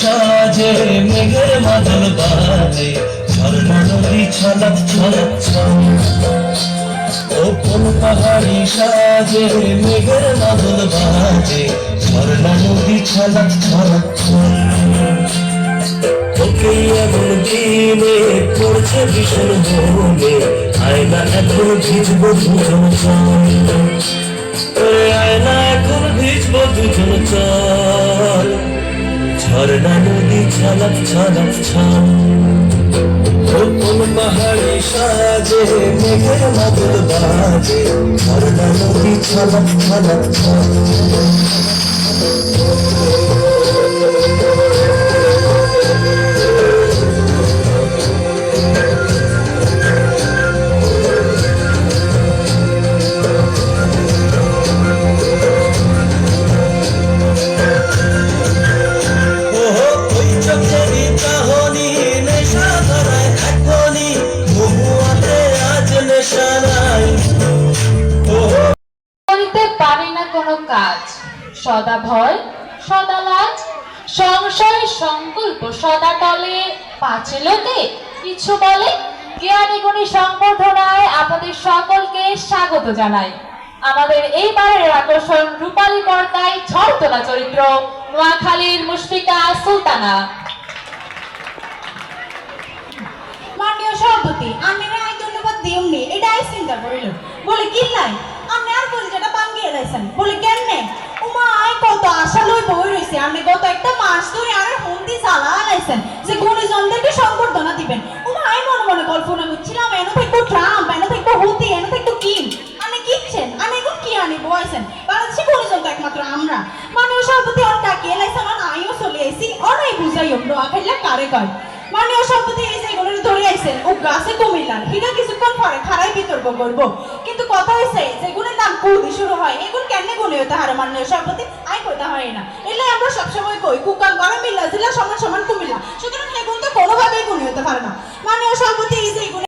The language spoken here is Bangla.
সাজে, মেঘের মাদল বাজে ঝর্ণা নদী ছলক ছলক ও কোন পাহাড়ি সাজে, মেঘের মাদল বাজে ঝর্ণা নদী ছলক ছলক ছল তোকে এমন দিনে পড়ছে ভীষণ মনে, আয়না এখন ভিজব দুজন চল। আয়না এখন ভিজব দুজন চল। ঝর্ণা নদী ছলক ছলক ছল কোন পাহাড়ি সাজে, মেঘের মাদল বাজে। ঝর্ণা নদী ছলক ছলক ছল পারি না কোনো কাজ। সদা ভয়, সদা লাজ, সংশয়, সংকল্প সদা টলে। পাঁচে লোকে কিছু বলে, জ্ঞানী গুণী সংবর্ধনায় আপনাদের সকলকে স্বাগত জানাই। আমাদের এইবারের আকর্ষণ রূপালী পর্দায় ঝড় তোলা চরিত্র, নোয়াখালীর মুশফিকা সুলতানা। মাননীয় সভাপতি, আমি আই ধন্যবাদ দিউমনি এটা আই চিন্তা করিল। বলে, কি আর পরিচয়টা বাঙ্গিয়ে লাইছেন বলে কেমনে? উমা, আই কত আশা লই বই রইছে আপনি গত একটা মাস ধরে আর হন্দি জ্বালা লাইছেন যে গুণীজনদেরকে সংবর্ধনা দিবেন। উমা, আই মনে মনে কল্পনা করছিলাম এনে থাকব ট্রাম্প এনে থাকব হুতি, এনে থাকব কিম। আপনি কিনছেন আমি এখন কি আনি বয়সেন বাংলাদেশি গুণীজন তো একমাত্র আমরা। মাননীয় সভাপতি অন ডাকিয়ে লাইছেন অন আইও চলে আইছি। অনাই বুঝাই অন্য আখাইলা কারে কয়। মাননীয় সভাপতি এই যেগুলো ধরে আইছেন ও গাছে কমিলার হিনা কিছুক্ষণ পরে খারাই বিতর্ক করব। কিন্তু কথা হইছে যেগুলোর নাম কুদি শুরু হয় এগুলো কেন গুণে হতে হারে মাননীয় সভাপতি? আয় কথা হয় না। এলে আমরা সবসময় কই, কুকাল, গরম মিল্লা